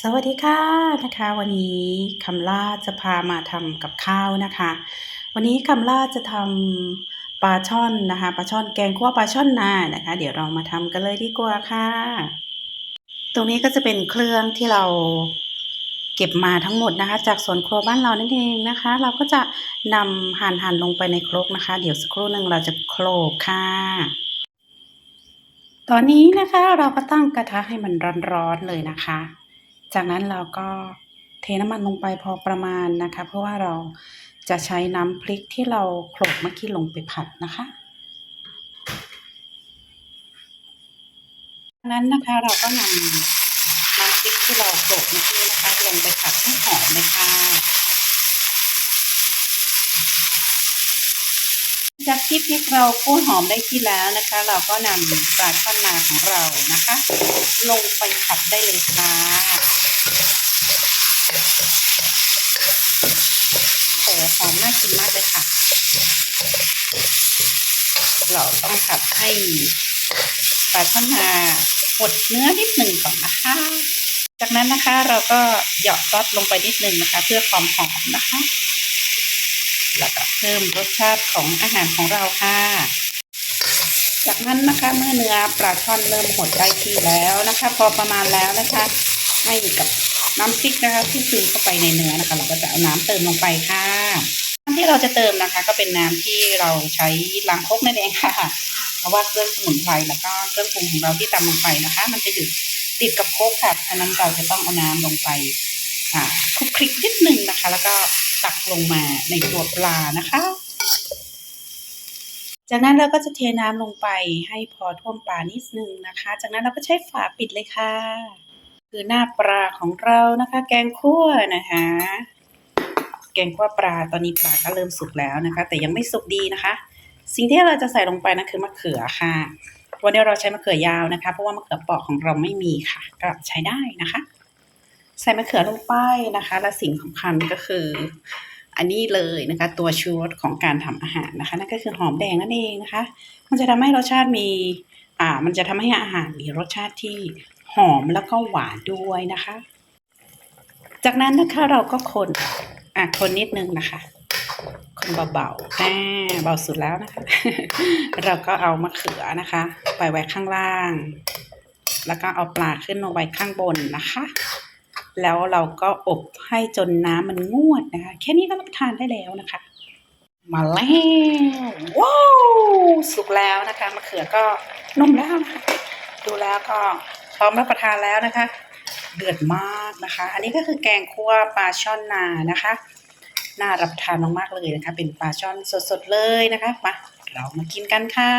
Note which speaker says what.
Speaker 1: สวัสดีค่ะนะคะ วันนี้คำล่าจะพามาทำกับข้าวนะคะ วันนี้คำล่าจะทำปลาช่อนนะคะปลาช่อนแกงคั่วปลาช่อนนานะคะ เดี๋ยวเรามาทำกันเลยดีกว่าค่ะ ตรงนี้ก็จะเป็นเครื่องที่เราเก็บมาทั้งหมดนะคะ จากสวนครัวบ้านเรานั่นเองนะคะ เราก็จะนำหั่นหั่นลงไปในครกนะคะ เดี๋ยวสักครู่หนึ่งเราจะโขลกค่ะตอนนี้นะคะเราก็ตั้งกระทะให้มันร้อนๆเลยนะคะ จากนั้นเราก็เทน้ำมันลงไปพอประมาณนะคะ เพราะว่าเราจะใช้น้ำพริกที่เราโขลกเมื่อกี้ลงไปผัดนะคะจากนั้นนะคะเราก็นำน้ำพริกที่เราโขลกเมื่อกี้นะคะลงไปผัดให้หอมเลยค่ะ จากที่พริกเราคั่วหอมได้ที่แล้วนะคะ เราก็นำปลาช่อนนาของเรานะคะ ลงไปผัดได้เลยค่ะโอ้หอมน่ากินมากเลยค่ะ เราต้องผัดให้ปลาช่อนนาหดเนื้อนิดหนึ่งก่อนนะคะ จากนั้นนะคะเราก็เหยาะซอสลงไปนิดหนึ่งนะคะ เพื่อความหอมนะคะ แล้วก็เพิ่มรสชาติของอาหารของเราค่ะ จากนั้นนะคะเมื่อเนื้อปลาช่อนเริ่มหดได้ที่แล้วนะคะ พอประมาณแล้วนะคะ ให้กับน้ำพริกนะคะ ที่ซึมเข้าไปในเนื้อนะคะ เราก็จะเอาน้ำเติมลงไปค่ะน้ำที่เราจะเติมนะคะ ก็เป็นน้ำที่เราใช้ล้างครกนั่นเองค่ะ เพราะว่าเครื่องสมุนไพรแล้วก็เครื่องปรุงของเราที่ตำลงไปนะคะ มันจะอยู่ติดกับโคกค่ะฉะนั้นเราจะต้องเอาน้ำลงไปคลุกคลิกนิดนึงนะคะ แล้วก็ ตักลงมาในตัวปลานะคะ จากนั้นเราก็จะเทน้ำลงไปให้พอท่วมปลานิดนึงนะคะ จากนั้นเราก็ใช้ฝาปิดเลยค่ะ คือหน้าปลาของเรานะคะ แกงคั่วนะคะ แกงคั่วปลาตอนนี้ปลาก็เริ่มสุกแล้วนะคะ แต่ยังไม่สุกดีนะคะ สิ่งที่เราจะใส่ลงไปนะคือมะเขือค่ะวันนี้เราใช้มะเขือยาวนะคะ เพราะว่ามะเขือปราะของเราไม่มีค่ะ ก็ใช้ได้นะคะ ใส่มะเขือลงไปนะคะ และสิ่งสำคัญก็คือ อันนี้เลยนะคะ ตัวชูรสของการทำอาหารนะคะ นั่นก็คือหอมแดงนั่นเองนะคะ มันจะทำให้รสชาติมีอ่ามันจะทำให้อาหารมีรสชาติที่หอมแล้วก็หวานด้วยนะคะ จากนั้นนะคะเราก็คนอะคนนิดนึงนะคะ คนเบาๆอ่าเบาสุดแล้วนะคะ เราก็เอามะเขือนะคะ ไปไว้ข้างล่าง แล้วก็เอาปลาขึ้นมาไว้ข้างบนนะคะ แล้วเราก็อบให้จนน้ำมันงวดนะคะ แค่นี้ก็รับประทานได้แล้วนะคะ มาแล้วว้าวสุกแล้วนะคะมะเขือก็นุ่มแล้วนะคะดูแล้วก็พร้อมรับประทานแล้วนะคะ เดือดมากนะคะ อันนี้ก็คือแกงคั่วปลาช่อนนานะคะ น่ารับประทานมากๆเลยนะคะ เป็นปลาช่อนสดๆเลยนะคะมาเรามากินกันค่ะ